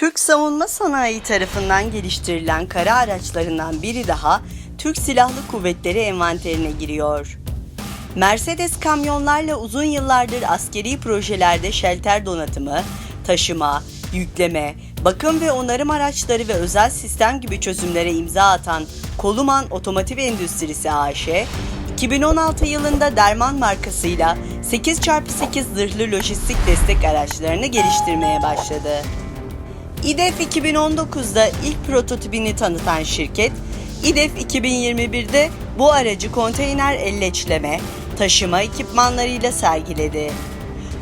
Türk savunma sanayi tarafından geliştirilen kara araçlarından biri daha Türk Silahlı Kuvvetleri envanterine giriyor. Mercedes kamyonlarla uzun yıllardır askeri projelerde şelter donatımı, taşıma, yükleme, bakım ve onarım araçları ve özel sistem gibi çözümlere imza atan Koluman Otomotiv Endüstrisi AŞ, 2016 yılında Derman markasıyla 8x8 zırhlı lojistik destek araçlarını geliştirmeye başladı. İDEF 2019'da ilk prototipini tanıtan şirket, İDEF 2021'de bu aracı konteyner elleçleme, taşıma ekipmanlarıyla sergiledi.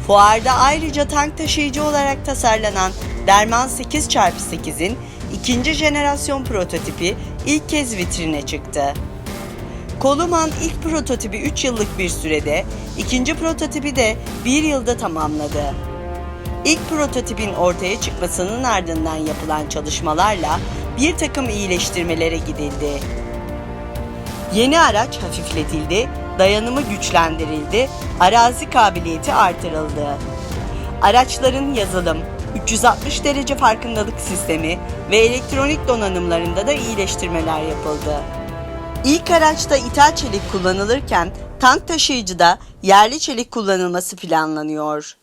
Fuarda ayrıca tank taşıyıcı olarak tasarlanan Derman 8x8'in ikinci jenerasyon prototipi ilk kez vitrine çıktı. Koluman ilk prototipi 3 yıllık bir sürede, ikinci prototipi de 1 yılda tamamladı. İlk prototipin ortaya çıkmasının ardından yapılan çalışmalarla bir takım iyileştirmelere gidildi. Yeni araç hafifletildi, dayanımı güçlendirildi, arazi kabiliyeti artırıldı. Araçların yazılım, 360 derece farkındalık sistemi ve elektronik donanımlarında da iyileştirmeler yapıldı. İlk araçta ithal çelik kullanılırken tank taşıyıcıda yerli çelik kullanılması planlanıyor.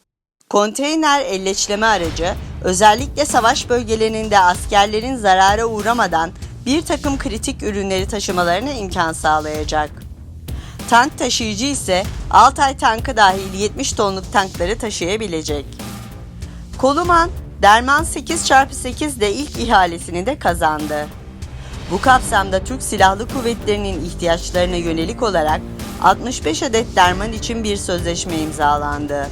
Konteyner elleçleme aracı özellikle savaş bölgelerinde askerlerin zarara uğramadan bir takım kritik ürünleri taşımalarına imkan sağlayacak. Tank taşıyıcı ise Altay tankı dahil 70 tonluk tankları taşıyabilecek. Koluman, Derman 8x8 de ilk ihalesini de kazandı. Bu kapsamda Türk Silahlı Kuvvetleri'nin ihtiyaçlarına yönelik olarak 65 adet derman için bir sözleşme imzalandı.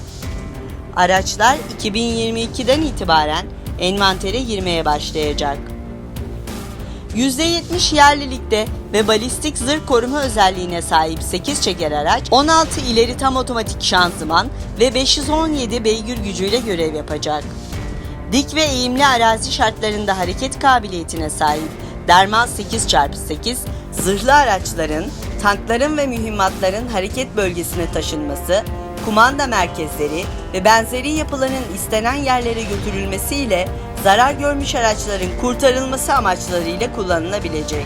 Araçlar 2022'den itibaren envantere girmeye başlayacak. %70 yerlilikte ve balistik zırh koruma özelliğine sahip 8 çeker araç, 16 ileri tam otomatik şanzıman ve 517 beygir gücüyle görev yapacak. Dik ve eğimli arazi şartlarında hareket kabiliyetine sahip Derman 8x8, zırhlı araçların, tankların ve mühimmatların hareket bölgesine taşınması, kumanda merkezleri ve benzeri yapıların istenen yerlere götürülmesiyle zarar görmüş araçların kurtarılması amaçlarıyla kullanılabilecek.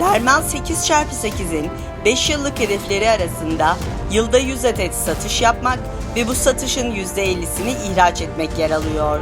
Derman 8x8'in 5 yıllık hedefleri arasında yılda 100 adet satış yapmak ve bu satışın %50'sini ihraç etmek yer alıyor.